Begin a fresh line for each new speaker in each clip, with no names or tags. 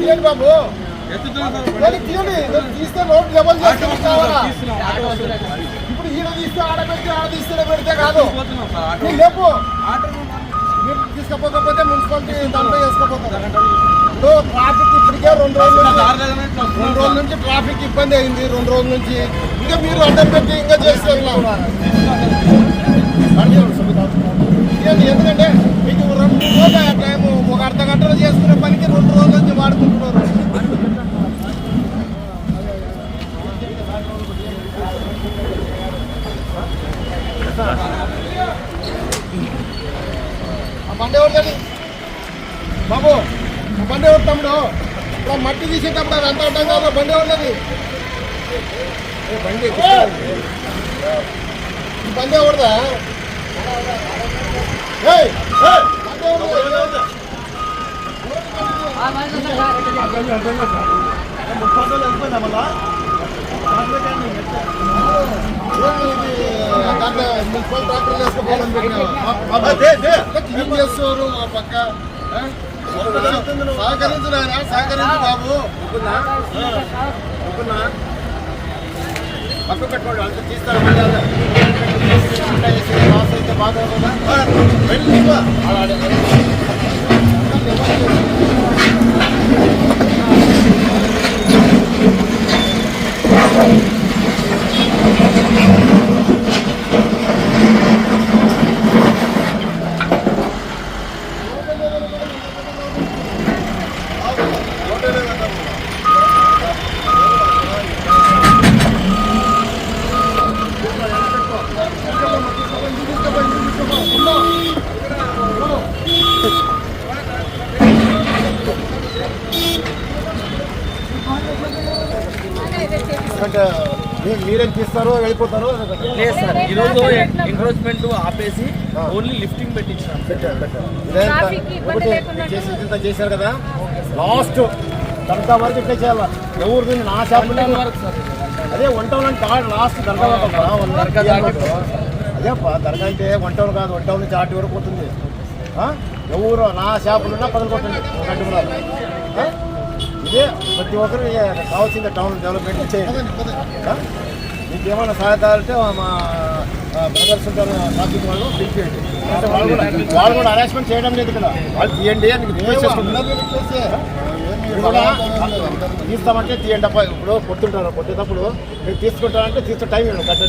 తీయండి బాబు. తీయండి, తీస్తే రోడ్ లెవెల్ చేసుకుని కావాలా? ఇప్పుడు ఈడ తీస్తే ఆడ పెడితే ఆడ తీస్తే పెడితే కాదు. లేపు. మీరు తీసుకపోకపోతే మున్సిపాలిటీ దాంట్లో వేసుకోపోతారు ఇప్పుడు ట్రాఫిక్ ఇప్పటికే రెండు రోజుల నుంచి రెండు రోజుల నుంచి ట్రాఫిక్ ఇబ్బంది అయింది రెండు రోజుల నుంచి. ఇంకా మీరు అడ్డం పెట్టి ఇంకా చేస్తే ఎలా? ఇదేంటి, ఎందుకంటే మీకు రెండు రోజులు టైం ఒక అర్ధ గంటలో చేసుకునే పనికి రెండు రోజుల నుంచి వాడుకుంటున్నారు ఆ బండి ఎవరిదండి బాబు ఆ బండి ఎవరు తమ్ముడు ఇప్పుడు ఆ మట్టి తీసేటప్పుడు అది అంత అడ్డం కాదు బండి ఏ బండి? ఈ బండి? దాంట్లో మున్సిపల్ ట్రాక్టర్ వేసుకోవాలని చేస్తారు ఆ పక్క? సహకరించు నాయనా, సహకరించు బాబు. పక్క పెట్టుకోండి అంత తీస్తారు మళ్ళీ అలా. ఇట్లా చేసి లాస్ అయితే బాగా ఉంటుందా? ఆ, వెళ్ళి తీసుకో. అలా అడే. ఎందుకంటే మీ- మీరేం తీస్తారు వెళ్ళిపోతారు
లేదు సార్ ఈరోజు ఎంక్రోచ్మెంట్ ఆపేసి ఓన్లీ లిఫ్టింగ్ పెట్టించాం
పెట్టారు పెట్టారు. ఇదే
ట్రాఫిక్ ఇబ్బంది
ఒకటి చేశారు కదా? లాస్ట్ దర్గా వరకు ఇట్లా చేయాలి. ఎవరు దీన్ని నా షాప్ అదే వంట అంటే లాస్ట్ దర్గా వరకు వన్. అదే దర్గా అంటే వంట కాదు వంట నుంచి ఆటి వరకు పోతుంది. ఆ? ఎవరు నా షాపులు ఉన్నా పదలు కొట్టండి. ఒక గంట కూడా. ఆ? ఇదే ప్రతి ఒక్కరు కావాల్సింది టౌన్ డెవలప్మెంట్ చేయండి? మీకు ఏమైనా సహాయతాలంటే మా బ్రదర్స్ ఉంటారు ట్రాఫిక్ వాళ్ళు పిలిపియండి అంటే వాళ్ళు కూడా వాళ్ళు కూడా అరేంజ్మెంట్ చేయడం లేదు కదా. వాళ్ళు తీయండి అని రిక్వెస్ట్ కూడా తీస్తామంటే తీయండి అప్ప ఇప్పుడు కొట్టుంటారు కొట్టేటప్పుడు మీరు తీసుకుంటారంటే తీసుకు టైం ఇవ్వండి గంట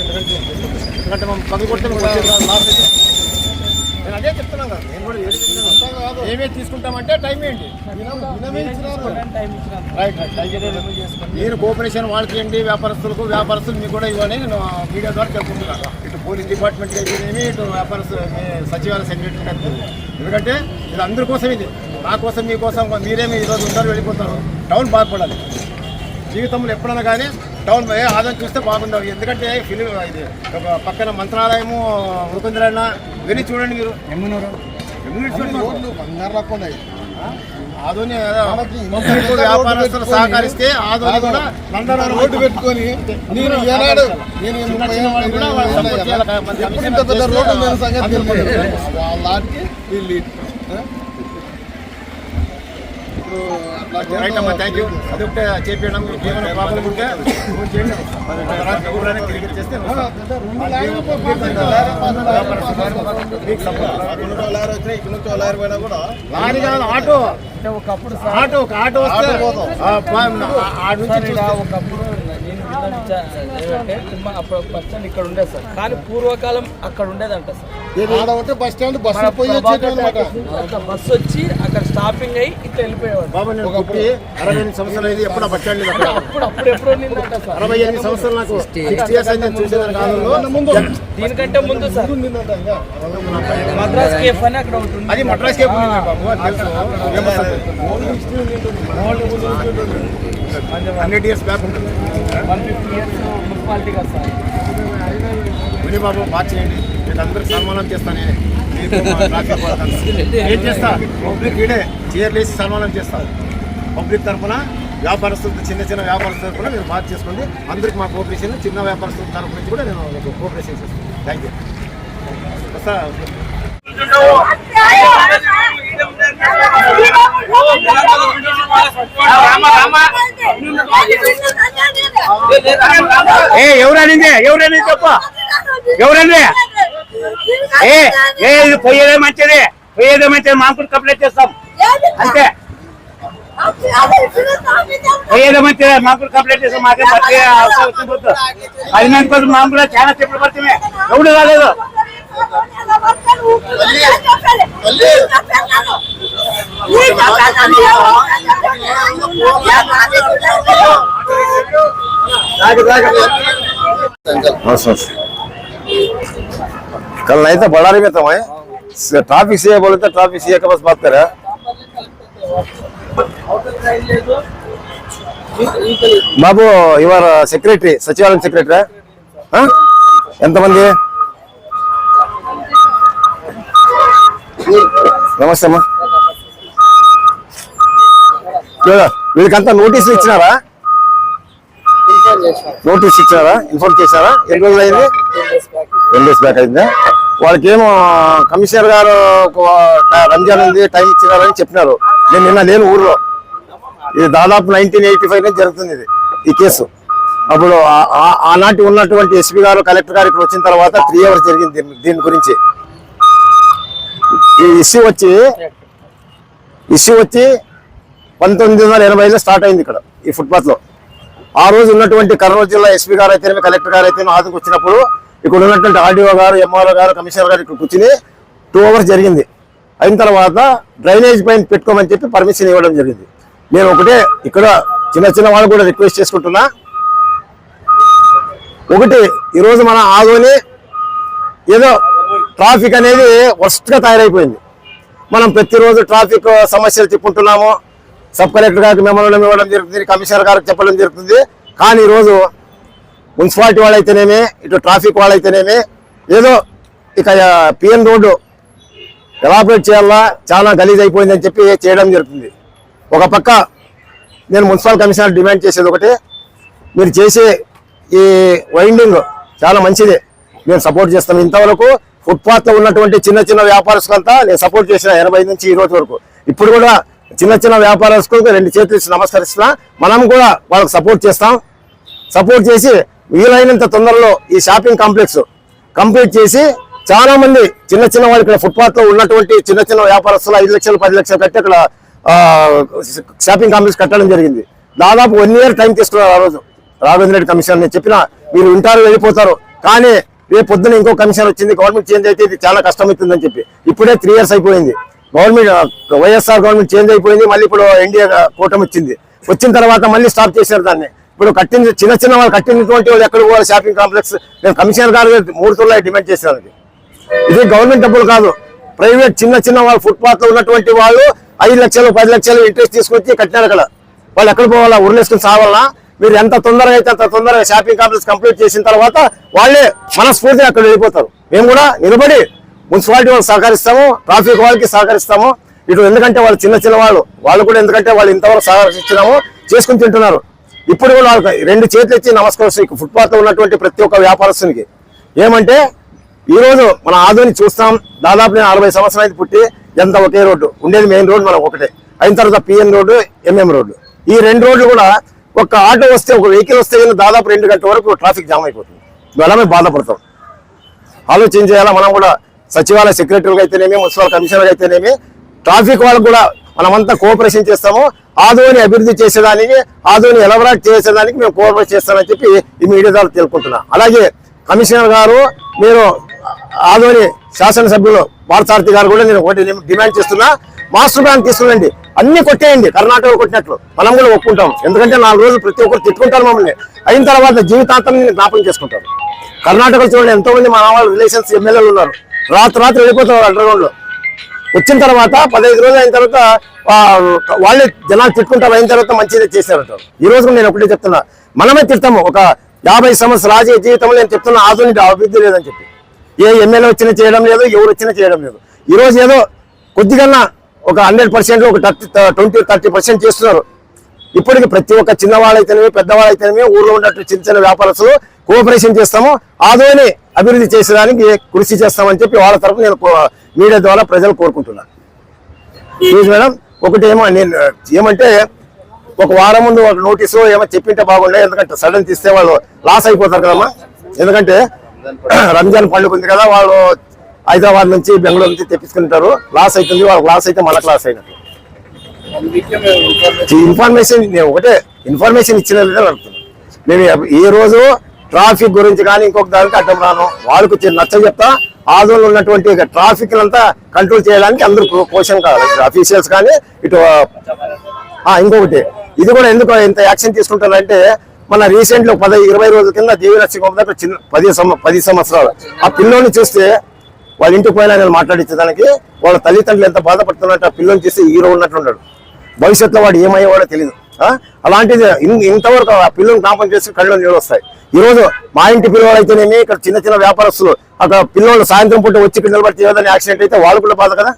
ఎందుకంటే మనం పది కొట్టే లాస్ అయితే నేను అదే చెప్తున్నాను కదా నేను కూడా ఏది ఏమే తీసుకుంటామంటే టైం ఏంటి? రైట్ రైట్ టైం ఇవ్వండి. మీరు కోఆపరేషన్ వాళ్ళకి ఇవ్వండి వ్యాపారస్తులకు వ్యాపారస్తులు మీకు కూడా ఇవ్వని నేను మీడియా ద్వారా చెప్పుకుంటున్నాను. ఇటు పోలీస్ డిపార్ట్మెంట్ అయితేనేమి ఇటు వ్యాపారస్తు మీ సచివాలయ సెక్రటరీ ఎందుకంటే ఇది అందరి కోసం ఇది. నా కోసం మీకోసం మీరేమి ఈరోజు ఉంటారు వెళ్ళిపోతారు. టౌన్ బాగుపడాలి జీవితంలో ఎప్పుడైనా కానీ టౌన్ ఏ ఆదాయం చూస్తే బాగుండవు. ఎందుకంటే ఫిలిం ఇది ఒక పక్కన మంత్రాలయము ఉరుకుందరైనా ఇవన్నీ చూడండి మీరు. ఎమ్మినూరు చూడండి బంగారు ఆధుని వ్యాపారస్తులు సహకరిస్తే ఆధుని కూడా
రోడ్డు పెట్టుకొని నేను ఏనాడు నేను ఇంత పెద్ద రోడ్డు నేను సంగతి. వాళ్ళ. ఇప్పుడు
రైట్ అమ్మా థ్యాంక్ యూ మీకు ఏమైనా ప్రాబ్లం ఉంటే ఎవరైనా చేస్తే
లారీ
కాదు ఆటో.
ఒకప్పుడు
ఆటో ఒక ఆటో వస్తే
ఆటో పోతాం.
ఆ, పా- ఆ నుంచి
సార్ ఇలా
చూస్తే-
ఒకప్పుడు అప్పుడు బస్ స్టాండ్ ఇక్కడ ఉండేది సార్. కానీ పూర్వకాలం అక్కడ ఉండేదంట సార్.
బస్ స్టాండ్ బస్సు
వచ్చి అక్కడ స్టాపింగ్ అయ్యి ఇట్లా వెళ్ళిపోయేవాడు.
పుట్టి అరవై ఎనిమిది సంవత్సరాలు అయింది ఎప్పుడు బస్ స్టాండ్ లేదు అక్కడ?
అప్పుడు అప్పుడు ఎప్పుడు ఉండిందంట సార్.
అరవై ఎనిమిది సంవత్సరాలు నాకు
దీనికంటే ముందు సార్. మద్రాస్ కేఫ్ అని అక్కడ ఉంది
అది మద్రాస్ కేపు ఉంది హండ్రెడ్ ఇయర్స్ బ్యాక్ ఉంటుంది.
వన్ ఫిఫ్టీ ఇయర్స్ మున్సిపాలిటీ కదా సార్.
విని బాబు బాగా చేయండి. నేను అందరికి సన్మానం నేనే. మీకు వాళ్ళకి. ఏం చేస్తా? పబ్లిక్ ఇడే చీరలు వేసి సన్మానం చేస్తా. పబ్లిక్ తరఫున వ్యాపారస్తులతో చిన్న చిన్న వ్యాపారస్తుల తరఫున మీరు బాగా చేసుకోండి. అందరికి మా కోఆపరేషన్ చిన్న వ్యాపారస్తుల తరఫు నుంచి కూడా నేను మీకు కోఆపరేషన్ చేస్తాను. థ్యాంక్ యూ వస్తా.
అయ్యో ఏ ఎవరనింది? ఎవరని చెప్ప. ఎవరండి ఏ ఏ ఇది పోయేదే మంచిది. పోయేదే మంచిది. మాకు కూడా కంప్లైంట్ చేస్తాం. అంతే. పోయేదే మంచిది. మాకు కూడా కంప్లైంట్ చేస్తాం. మాకే మంచి పది మంది కోసం మాకు కూడా చాలా చెప్పులు పడుతున్నాయి. ఎవడు రాలేదు?
कल नहीं था बड़ा में तो मैं ट्रैफिक से बोले तो ट्रैफिक से के पास बात कर रहा బాబు యువర్ సెక్రటరీ సచివాలయం సెక్రటరీ ఎంతమంది నమస్తే అమ్మా చూడు, వీళ్ళకంతా నోటీసులు ఇచ్చినారా? నోటీస్ ఇచ్చినారా? ఇన్ఫార్మ్ చేశారా? ఎన్ని రోజులు అయింది? టెన్ డేస్ బ్యాక్ అయిందా? వాళ్ళకి ఏమో కమిషనర్ గారు రంజాన్ ఉంది టైం ఇచ్చినారని చెప్పినారు. నేను నిన్న లేను ఊర్లో. ఇది దాదాపు నైన్టీన్ ఎయిటీ ఫైవ్ నుంచి జరుగుతుంది ఇది ఈ కేసు. అప్పుడు ఆనాటి ఉన్నటువంటి ఎస్పీ గారు కలెక్టర్ గారు ఇక్కడ వచ్చిన తర్వాత త్రీ అవర్స్ జరిగింది దీని- దీని గురించి. ఈ ఇష్యూ వచ్చి ఇష్యూ వచ్చి పంతొమ్మిది వందల ఎనభైలో స్టార్ట్ అయింది ఇక్కడ ఈ ఫుట్పాత్లో. ఆ రోజు ఉన్నటువంటి కర్నూలు జిల్లా ఎస్పీ గారు అయితేనే కలెక్టర్ గారు అయితే ఆదికి వచ్చినప్పుడు ఇక్కడ ఉన్నటువంటి ఆర్డీఓ గారు ఎంఆర్ఓ గారు కమిషనర్ గారు ఇక్కడ కూర్చుని టూ అవర్స్ జరిగింది. అయిన తర్వాత డ్రైనేజ్ పైన పెట్టుకోమని చెప్పి పర్మిషన్ ఇవ్వడం జరిగింది. నేను ఒకటే ఇక్కడ చిన్న చిన్న వాళ్ళు కూడా రిక్వెస్ట్ చేసుకుంటున్నా. ఒకటి ఈరోజు మన ఆదోని ఏదో ట్రాఫిక్ అనేది వర్స్ట్గా తయారైపోయింది. మనం ప్రతిరోజు ట్రాఫిక్ సమస్యలు చెప్పుకుంటున్నాము సబ్ కలెక్టర్ గారికి మెమోరం ఇవ్వడం జరుగుతుంది కమిషనర్ గారికి చెప్పడం జరుగుతుంది. కానీ ఈరోజు మున్సిపాలిటీ వాళ్ళైతేనేమి ఇటు ట్రాఫిక్ వాళ్ళైతేనేమి ఏదో ఇక పిఎన్ రోడ్డు ఎలాబరేట్ చేయాలా చాలా గలీజ్ అయిపోయిందని చెప్పి చేయడం జరుగుతుంది. ఒక పక్క నేను మున్సిపల్ కమిషనర్ డిమాండ్ చేసేది ఒకటి మీరు చేసే ఈ వైండింగ్ చాలా మంచిదే. నేను సపోర్ట్ చేస్తాం. ఇంతవరకు ఫుట్పాత్లో ఉన్నటువంటి చిన్న చిన్న వ్యాపారస్తులంతా నేను సపోర్ట్ చేసిన ఎనభై నుంచి ఈ రోజు వరకు. ఇప్పుడు కూడా చిన్న చిన్న వ్యాపారస్తులకు రెండు చేతులు ఇచ్చి నమస్కరిస్తున్నా. మనం కూడా వాళ్ళకి సపోర్ట్ చేస్తాం. సపోర్ట్ చేసి వీలైనంత తొందరలో ఈ షాపింగ్ కాంప్లెక్స్ కంప్లీట్ చేసి చాలా మంది చిన్న చిన్న వాళ్ళు ఇక్కడ ఫుట్పాత్లో ఉన్నటువంటి చిన్న చిన్న వ్యాపారస్తులు ఐదు లక్షలు పది లక్షలు కట్టి అక్కడ షాపింగ్ కాంప్లెక్స్ కట్టడం జరిగింది. దాదాపు వన్ ఇయర్ టైం తీసుకున్నారు ఆ రోజు. రాఘవేంద్ర రెడ్డి కమిషన్ నేను చెప్పిన మీరు ఉంటారు వెళ్ళిపోతారు. కానీ రేపు పొద్దున ఇంకో కమిషన్ వచ్చింది గవర్నమెంట్ చేంజ్ అయితే ఇది చాలా కష్టమవుతుందని చెప్పి. ఇప్పుడే త్రీ ఇయర్స్ అయిపోయింది. గవర్నమెంట్ వైఎస్ఆర్ గవర్నమెంట్ చేంజ్ అయిపోయింది మళ్ళీ ఇప్పుడు ఎన్డీఏ కూటమి వచ్చింది. వచ్చిన తర్వాత మళ్ళీ స్టాప్ చేశారు దాన్ని. ఇప్పుడు కట్టింది చిన్న చిన్న వాళ్ళు కట్టినటువంటి వాళ్ళు ఎక్కడ పోవాలి? Shopping complex. నేను కమిషనర్ గారు మూడు తొలై డిమాండ్ చేశాను అది. ఇది గవర్నమెంట్ డబ్బులు కాదు. ప్రైవేట్ చిన్న చిన్న వాళ్ళు ఫుట్పాత్లో ఉన్నటువంటి వాళ్ళు ఐదు లక్షలు పది లక్షలు ఇంట్రెస్ట్ తీసుకొచ్చి కట్టినారు అక్కడ. వాళ్ళు ఎక్కడ పోవాలా? ఉరులేసుకుని సావాలనా మీరు ఎంత తొందరగా అయితే అంత తొందరగా షాపింగ్ కాంప్లెక్స్ కంప్లీట్ చేసిన తర్వాత వాళ్ళే మనస్ఫూర్తిగా అక్కడ వెళ్ళిపోతారు. మేము కూడా నిలబడి మున్సిపాలిటీ వాళ్ళు సహకరిస్తాము ట్రాఫిక్ వాళ్ళకి సహకరిస్తాము. ఇటు ఎందుకంటే వాళ్ళు చిన్న చిన్న వాళ్ళు వాళ్ళు కూడా ఎందుకంటే వాళ్ళు ఇంతవరకు సహకరించినాము చేసుకుని తింటున్నారు. ఇప్పుడు కూడా వాళ్ళకి రెండు చేతులు ఇచ్చి నమస్కరిస్తాం ఫుట్పాత్లో ఉన్నటువంటి ప్రతి ఒక్క వ్యాపారస్తునికి. ఏమంటే ఈ రోజు మన ఆదోని చూస్తాం. దాదాపు నేను అరవై సంవత్సరాలు అయితే పుట్టి ఎంత ఒకే రోడ్డు. ఉండేది మెయిన్ రోడ్డు మనకు ఒకటే. అయిన తర్వాత పిఎన్ రోడ్డు ఎంఎం రోడ్డు. ఈ రెండు రోడ్లు కూడా ఒక ఆటో వస్తే ఒక వెహికల్ వస్తే దాదాపు రెండు గంటల వరకు ట్రాఫిక్ జామ్ అయిపోతుంది. అలానే బాధపడతాం. ఆలోచన చేయాలా? మనం కూడా సచివాలయ సెక్రటరీగా అయితేనేమి మున్సిపల్ కమిషనర్ అయితేనేమి ట్రాఫిక్ వాళ్ళకు కూడా మనమంతా కోఆపరేషన్ చేస్తాము. ఆదోని అభివృద్ధి చేసేదానికి ఆదోని ఎలవరాట్ చేసేదానికి మేము కోఆపరేట్ చేస్తామని చెప్పి ఈ మీడియా ద్వారా తెలుపుకుంటున్నా. అలాగే కమిషనర్ గారు మీరు ఆదోని శాసనసభ్యులు పార్థసారథి గారు కూడా నేను ఒకటి డిమాండ్ చేస్తున్నా. మాస్టర్ ప్లాన్ తీసుకురండి. అన్ని కొట్టేయండి. కర్ణాటక కొట్టినట్లు. మనం కూడా ఒప్పుకుంటాం. ఎందుకంటే నాలుగు రోజులు ప్రతి ఒక్కరు తిట్టుకుంటారు మమ్మల్ని. అయిన తర్వాత జీవితాంతం నేను జ్ఞాపకం చేసుకుంటారు. కర్ణాటకలో చూడండి ఎంతోమంది మన వాళ్ళ రిలేషన్స్ ఎమ్మెల్యేలు ఉన్నారు. రాత్రి రాత్రి వెళ్ళిపోతున్నారు అండర్గ్రౌండ్లో వచ్చిన తర్వాత పదహైదు రోజులు అయిన తర్వాత వాళ్ళే జనాలు తిట్టుకుంటారు అయిన తర్వాత మంచిది చేశారు ఈ రోజు నేను ఒకటే చెప్తున్నా. మనమే తిడతాము. ఒక యాభై సంవత్సరాల రాజకీయ జీవితంలో నేను చెప్తున్నా ఆధునిక అభివృద్ధి లేదని చెప్పి. ఏ ఎమ్మెల్యే వచ్చినా చేయడం లేదు ఎవరు వచ్చినా చేయడం లేదు. ఈ రోజు ఏదో కొద్దిగా ఒక హండ్రెడ్ పర్సెంట్ ఒక థర్టీ ట్వంటీ థర్టీ పర్సెంట్ చేస్తున్నారు. ఇప్పటికి ప్రతి ఒక్క చిన్నవాళ్ళైతేనేమి పెద్దవాళ్ళైతేనేమి ఊర్లో ఉన్నట్టు చిన్న చిన్న వ్యాపారస్తులు కోఆపరేషన్ చేస్తాము. ఆదోని అభివృద్ధి చేసేదానికి కృషి చేస్తామని చెప్పి వాళ్ళ తరఫున నేను మీడియా ద్వారా ప్రజలు కోరుకుంటున్నాను ప్లీజ్ మేడం ఒకటి ఏమో నేను ఏమంటే ఒక వారం ముందు ఒక నోటీసు ఏమో చెప్పింటే బాగుండే ఎందుకంటే సడన్ తీస్తే వాళ్ళు లాస్ అయిపోతారు కదమ్మా. ఎందుకంటే రంజాన్ పండుగ ఉంది కదా వాళ్ళు హైదరాబాద్ నుంచి బెంగళూరు నుంచి తెప్పించుకుంటారు. లాస్ అవుతుంది వాళ్ళకి లాస్ అయితే మళ్ళీ లాస్ అయినట్టు. ఇన్ఫర్మేషన్ నేను ఒకటే ఇన్ఫర్మేషన్ ఇచ్చిన మేము ఈ రోజు ట్రాఫిక్ గురించి కానీ ఇంకొక దానికి అడ్డం రాను. వాళ్ళకు నచ్చ చెప్తా ఆదోళన ఉన్నటువంటి ట్రాఫిక్ అంతా కంట్రోల్ చేయడానికి అందరూ క్వశ్చన్ కావాలి. అఫీషియల్స్ కానీ ఇటు ఆ, ఇంకొకటి. ఇది కూడా ఎందుకు ఇంత యాక్షన్ తీసుకుంటారంటే మన రీసెంట్లో పది ఇరవై రోజుల కింద దేవిరక్ష దగ్గర చిన్న పది పది సంవత్సరాలు. ఆ పిల్లోని చూస్తే వాళ్ళ ఇంటికి పోయినా నేను మాట్లాడించేదానికి వాళ్ళ తల్లిదండ్రులు ఎంత బాధపడుతున్నట్టు ఆ పిల్లల్ని చూస్తే హీరో ఉన్నట్లున్నాడు భవిష్యత్తులో వాడు ఏమయ్యేవాడో తెలియదు అలాంటిది ఇంతవరకు ఆ పిల్లల్ని జ్ఞాపకం చేసి కళ్ళు నీళ్ళు వస్తాయి. ఈ రోజు మా ఇంటి పిల్లవాడైతేనేమి అయితేనేమి ఇక్కడ చిన్న చిన్న వ్యాపారస్తులు. అక్కడ పిల్లలు సాయంత్రం పూట వచ్చి ఇక్కడ నిలబడితే ఏదైనా యాక్సిడెంట్ అయితే వాళ్ళు కూడా బాధ కదా?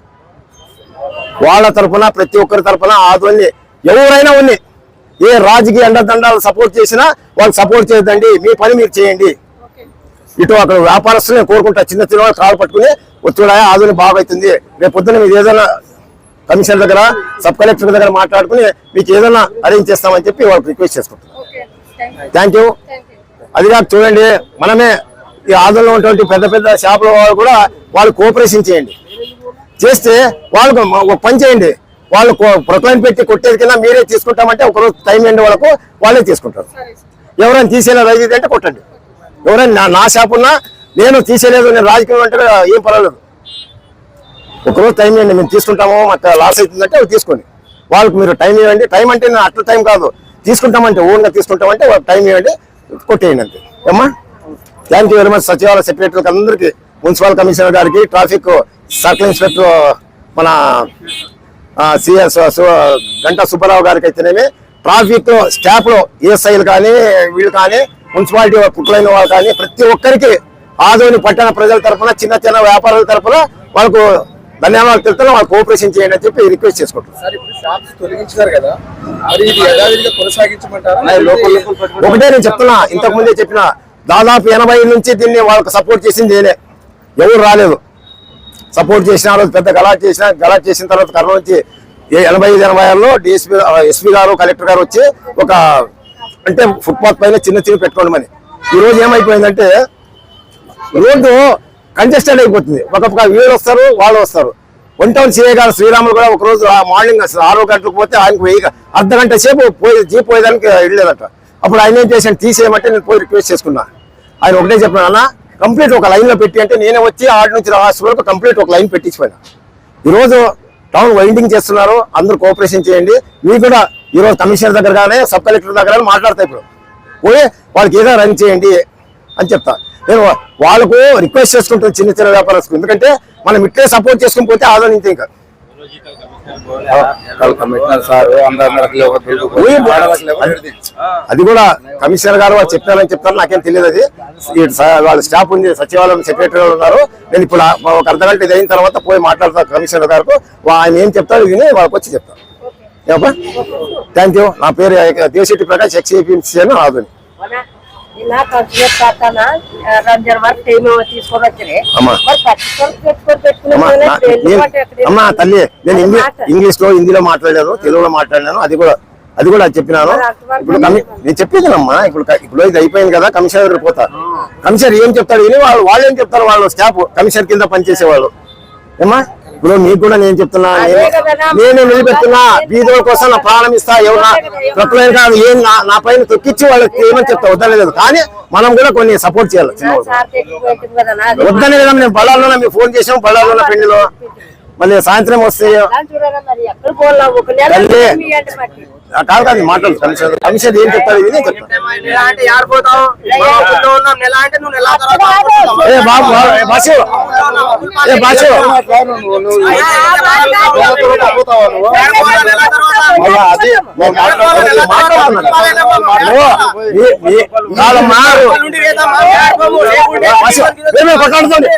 వాళ్ళ తరపున ప్రతి ఒక్కరి తరపున ఆదోళన ఎవరైనా ఉంది ఏ రాజకీయ అండదండాలు సపోర్ట్ చేసినా వాళ్ళు సపోర్ట్ చేయదండి మీ పని మీరు చేయండి. ఇటు అక్కడ వ్యాపారస్తులు నేను కోరుకుంటా చిన్న చిన్న వాళ్ళు కాలు పట్టుకుని వచ్చుడా బాగా అవుతుంది రేపు పొద్దున మీరు ఏదైనా కమిషనర్ దగ్గర సబ్ కలెక్టర్ దగ్గర మాట్లాడుకుని మీకు ఏదైనా అరేంజ్ చేస్తామని చెప్పి వాళ్ళకి రిక్వెస్ట్ చేసుకుంటాం థ్యాంక్ యూ అది కాదు చూడండి మనమే ఈ ఆదోళనలో ఉన్నటువంటి పెద్ద పెద్ద షాపుల వాళ్ళు కూడా వాళ్ళు కోఆపరేషన్ చేయండి. చేస్తే వాళ్ళకు ఒక పని చేయండి. వాళ్ళు ప్రొక్లైన్ పెట్టి కొట్టేది కింద మీరే తీసుకుంటామంటే ఒక రోజు టైం ఎండ్ వాళ్ళకు వాళ్ళే తీసుకుంటారు. ఎవరైనా అది ఇది అంటే కొట్టండి. ఎవరైనా నా- నా షాప్ ఉన్నా నేను తీసేయలేదు నేను రాజకీయం అంటే ఏం పర్వాలేదు. ఒక రోజు టైం ఇవ్వండి మేము తీసుకుంటాము మాకు లాస్ అవుతుందంటే అవి తీసుకోండి. వాళ్ళకి మీరు టైం ఇవ్వండి. టైం అంటే నేను అట్లా టైం కాదు. తీసుకుంటామంటే ఓన్గా తీసుకుంటామంటే వాళ్ళకి టైం ఇవ్వండి కొట్టేయండి అంతే. ఏమ్మా? థ్యాంక్ యూ వెరీ మచ్ సచివాలయ సెక్రటరీకి అందరికీ మున్సిపల్ కమిషనర్ గారికి ట్రాఫిక్ సర్కిల్ ఇన్స్పెక్టర్ మన సిఎస్ గంటా సుబ్బారావు గారికి అయితేనేమి ట్రాఫిక్ స్టాఫ్లో ఏఎస్ఐలు కానీ వీళ్ళు కానీ మున్సిపాలిటీ కుట్లైన వాళ్ళు కానీ ప్రతి ఒక్కరికి ఆదోని పట్టణ ప్రజల తరఫున చిన్న చిన్న వ్యాపారుల తరఫున వాళ్ళకు ధన్యవాదాలు తెలుపుతున్నా వాళ్ళు కోఆపరేషన్ చేయండి అని చెప్పి రిక్వెస్ట్
కొనసాగించమంటారా?
ఒకటే నేను చెప్తున్నా ఇంతకు ముందే చెప్పిన దాదాపు ఎనభై నుంచి దీన్ని వాళ్ళకి సపోర్ట్ చేసింది నేనే. ఎవరు రాలేదు. సపోర్ట్ చేసిన రోజు పెద్ద గలాట్ చేసిన గలాట్ చేసిన తర్వాత కర్నూలు నుంచి ఏ- ఎనభై ఐదు ఎనభై ఆరులో డిఎస్పీ ఎస్పీ గారు కలెక్టర్ గారు వచ్చి ఒక అంటే ఫుట్పాత్ పైన చిన్న చిన్న పెట్టుకోండి ఈ రోజు ఏమైపోయిందంటే రోడ్డు కంజెస్టెడ్ అయిపోతుంది. ఒక వీళ్ళు వస్తారు వాళ్ళు వస్తారు. వన్ టౌన్ సిఏ గారు శ్రీరాములు కూడా ఒక రోజు ఆ మార్నింగ్ అసలు ఆరో గంటలకు పోతే ఆయనకు వెయ్యి అర్ధ గంట సేపు పోయి జీప్ పోయేదానికి వెళ్ళలేదట అప్పుడు ఆయన ఏం చేశాను తీసేయమంటే నేను పోయి రిక్వెస్ట్ చేసుకున్నా. ఆయన ఒకటే చెప్పిన అన్న కంప్లీట్ ఒక లైన్లో పెట్టి అంటే నేనే వచ్చి ఆడ నుంచి రావాల్సిన వరకు కంప్లీట్ ఒక లైన్ పెట్టించిపోయినా. ఈరోజు టౌన్ వైండింగ్ చేస్తున్నారు అందరూ కోఆపరేషన్ చేయండి. మీరు కూడా ఈరోజు కమిషనర్ దగ్గర కానీ సబ్ కలెక్టర్ దగ్గర కానీ మాట్లాడతాయి ఇప్పుడు. పోయి వాళ్ళకి ఏదో రన్ చేయండి అని చెప్తాను నేను వాళ్ళకు రిక్వెస్ట్ చేసుకుంటాను చిన్న చిన్న వ్యాపారస్తులు. ఎందుకంటే మనం ఇట్లే సపోర్ట్ చేసుకుని పోతే ఆదోళన ఇంకా. పోయి అది- కూడా కమిషనర్ గారు వాళ్ళు చెప్పారని చెప్తారు నాకేం తెలియదు అది. వాళ్ళ స్టాఫ్ ఉంది సచివాలయం సెక్రటరీ ఉన్నారు. నేను ఇప్పుడు ఒక అర్ధ గంట ఇది అయిన తర్వాత పోయి మాట్లాడతా కమిషనర్ గారు ఆయన ఏం చెప్తారు విని వాళ్ళకి వచ్చి చెప్తాను థ్యాంక్ యూ నా పేరు దేవశెట్టి ప్రకాష్ ఎక్స్ఏపీఎంసీ అని ఆదుని. అమ్మా. తల్లి నేను ఇంగ్లీష్లో హిందీలో మాట్లాడాను తెలుగులో మాట్లాడినాను అది కూడా అది కూడా చెప్పినాను. ఇప్పుడు కమి- నేను చెప్పేదానమ్మా ఇప్పుడు ఇప్పుడు ఇది అయిపోయింది కదా కమిషనర్ దగ్గర పోతా. కమిషనర్ ఏం చెప్తాడు విని వాళ్ళు వాళ్ళు ఏం చెప్తారు వాళ్ళు స్టాఫ్ కమిషనర్ కింద పనిచేసే వాళ్ళు ఏమా ఇప్పుడు మీకు కూడా నేను చెప్తున్నా నేను. నేను నిలబెడుతున్నా బీదోల కోసం నా ప్రాణం ఇస్తా ఎవరు ప్రొక్లైన్ కాదు ఏం నా- పైన తొక్కిచ్చి వాళ్ళకి ఏమని చెప్తా వద్దలేదు కానీ మనం కూడా కొన్ని సపోర్ట్ చేయాలి. వద్దనే కదా మేము బళ్ళాల్లో మీకు ఫోన్ చేసాం బళ్ళాల్లో పెళ్ళిలో మళ్ళీ సాయంత్రం వస్తే కాదు కాదు మాట్లాడు కమిషన్ కమిషన్ ఏం చెప్తాడు ఇది బాసు అది కాదమ్మా. మేమే కొట్లాడుతుంది.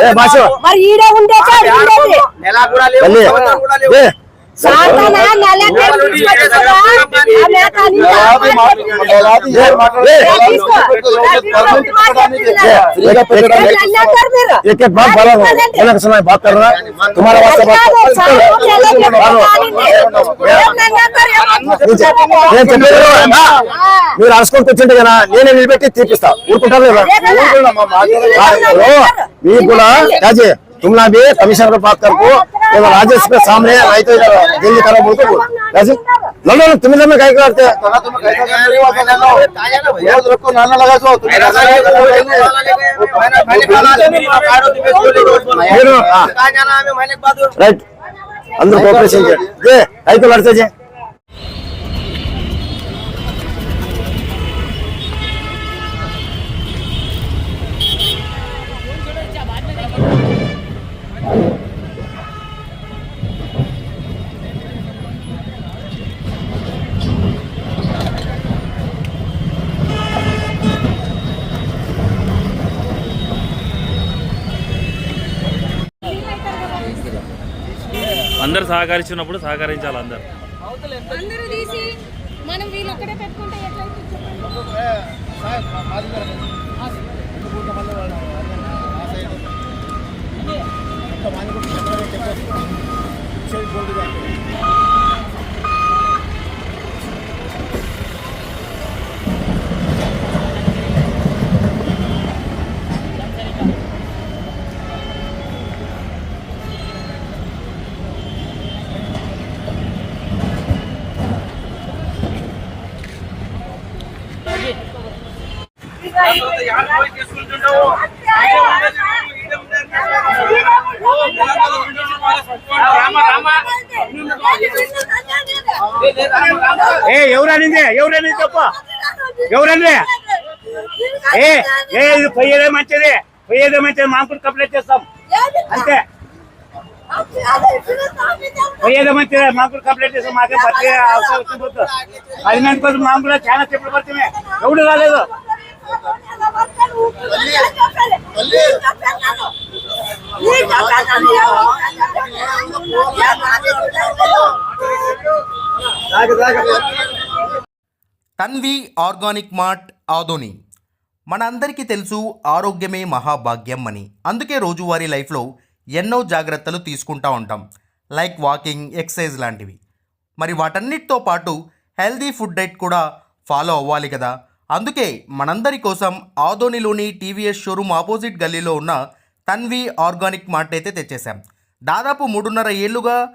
ఏ బాసు
మరి ఈడే ఉండే సార్ ఈడేది.
నెల కూడా లేవు
తల్లి
సంవత్సరం కూడా లేవు
ఏ,
సాతానా నెలకి తీసుకొచ్చుకోరా? ఆ మేక అన్ని
యాభై మాటలు యాభై ఏడు మాటలు
తీసుకో. ప్రతి మాట చెప్తున్నారు.
एक एक
ఏం అన్నారు మీరు?
एक एक बात बोलो बोला के समय बात कर रहा है तुम्हारा वास्ते बात
కాదు, సాగు నెలకి ఇవ్వాలి. ఏం అన్నారు? ఏం
నేను చెప్పేది వినవా? మీరు అరుచుకొని కూర్చుంటే కదా నేనే నిలబెట్టి తీపిస్తా ఊరుకుంటారు లేదా మీకు కూడా राजे तुम ना भी कमिश्नर को बात कर को ये राजेश के सामने नहीं तो इधर जल्दी करो बोल तो राजे लो लो तुम इधर में काय करते
तना तुम्हें कैसा कर रही हो तो नैनो रोज रखो नाना लगा सो तुम ऐसा नहीं करो मैंने मैंने कहा नहीं कारो तुम्हें छोड़ी रोज बोला
మీరు ఆ,
कहा जाना हमें मैंने बात
రైట్ అందరూ కోఆపరేషన్ చేయండి జే అయితే పడితే
సహకరించినప్పుడు సహకరించాలి అందరు.
అందరూ తీసి మనం వీళ్ళు ఒక్కడే పెట్టుకుంటే ఎట్లా అవుతుంది చెప్పండి
ఏ ఎవరనింది ఎవరని చెప్పు. ఎవరండి ఏ ఏ ఇది పోయేదే మంచిది. పోయేదే మంచిది. మాకు కంప్లైంట్ చేస్తాం. అంతే. పోయేదే మంచిది. మాకు కంప్లైంట్ చేస్తాం మాకే పత్రిక అవసరం వచ్చింది పది మంది కోసం మాకు కూడా చాలా చెప్పులు పడుతున్నాయి. ఎవడు రాలేదు?
Tanvi organic mart Adoni. మన అందరికీ తెలుసు ఆరోగ్యమే మహాభాగ్యం అని. అందుకే రోజువారీ లైఫ్లో ఎన్నో జాగ్రత్తలు తీసుకుంటా ఉంటాం. లైక్ వాకింగ్ ఎక్సర్సైజ్ లాంటివి. మరి వాటన్నిటితో పాటు హెల్దీ ఫుడ్ డైట్ కూడా ఫాలో అవ్వాలి కదా. అందుకే మనందరి కోసం ఆదోనిలోని టీవీఎస్ షోరూమ్ ఆపోజిట్ గల్లీలో ఉన్న తన్వి ఆర్గానిక్ మార్ట్ అయితే తెచ్చేసాం దాదాపు మూడున్నర ఏళ్ళుగా